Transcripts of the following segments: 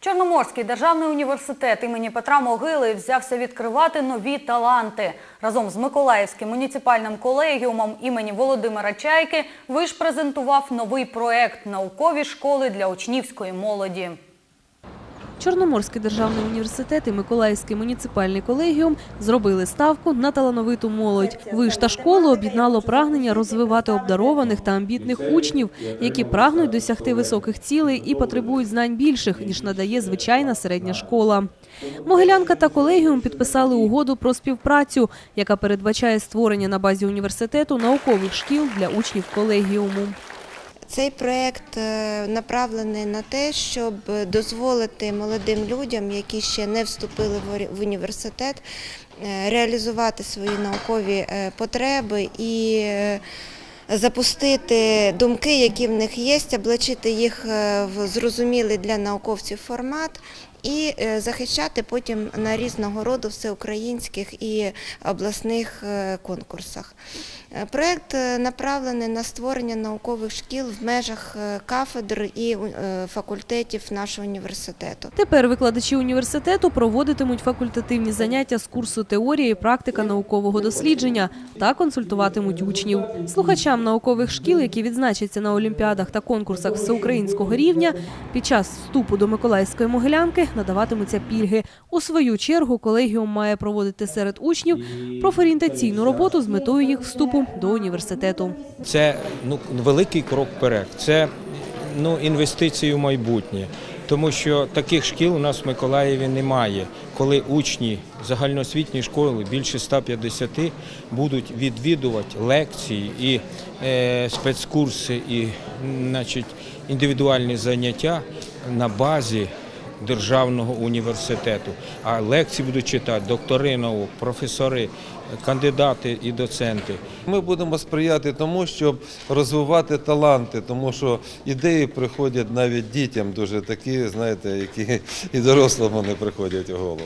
Чорноморський державний університет імені Петра Могили взявся відкривати нові таланти. Разом з Миколаївським муніципальним колегіумом імені Володимира Чайки виш презентував новий проект наукові школи для учнівської молоді. Чорноморський державний університет і Миколаївський муніципальний колегіум зробили ставку на талановиту молодь. Виш та школу об'єднало прагнення розвивати обдарованих та амбітних учнів, які прагнуть досягти високих цілей і потребують знань більших, ніж надає звичайна середня школа. Могилянка та колегіум підписали угоду про співпрацю, яка передбачає створення на базі університету наукових шкіл для учнів колегіуму. Цей проект е, направлений на те, щоб дозволити молодим людям, які ще не вступили в університет, е, реалізувати свої наукові е, потреби і запустити думки, які в них є, облачити їх в зрозумілий для науковців формат. І захищати потім на різного роду всеукраїнських і обласних конкурсах. Е, Проект е, направлений на створення наукових шкіл в межах е, кафедр і факультетів нашого університету. Тепер викладачі університету проводитимуть факультативні заняття з курсу теорії і практика наукового дослідження та консультуватимуть учнів. Слухачам наукових шкіл, які відзначаться на олімпіадах та конкурсах всеукраїнського рівня, під час вступу до Миколаївської могилянки надаватимуться пільги. У свою чергу колегіум має проводити серед учнів профорієнтаційну роботу з метою їх вступу до університету. Це ну, великий крок вперед. Це ну, інвестиції в майбутнє. Тому що таких шкіл у нас в Миколаєві немає, коли учні загальноосвітньої школи більше 150 будуть відвідувати лекції і е, спецкурси, і значить, індивідуальні заняття на базі державного університету. А лекції будуть читати доктори наук, професори, кандидати і доценти. Ми будемо сприяти тому, щоб розвивати таланти, тому що ідеї приходять навіть дітям дуже такі, знаєте, які і дорослому не приходять у голову.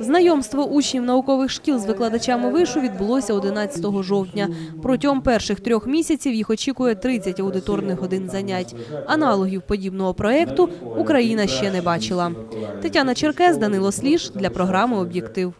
Знайомство учнів наукових шкіл з викладачами вишу відбулося 11 жовтня. Протягом перших трьох місяців їх очікує 30 аудиторних годин занять. Аналогів подібного проєкту Україна ще не бачила. Тетяна Черкес, Данило Сліж для програми «Об'єктив».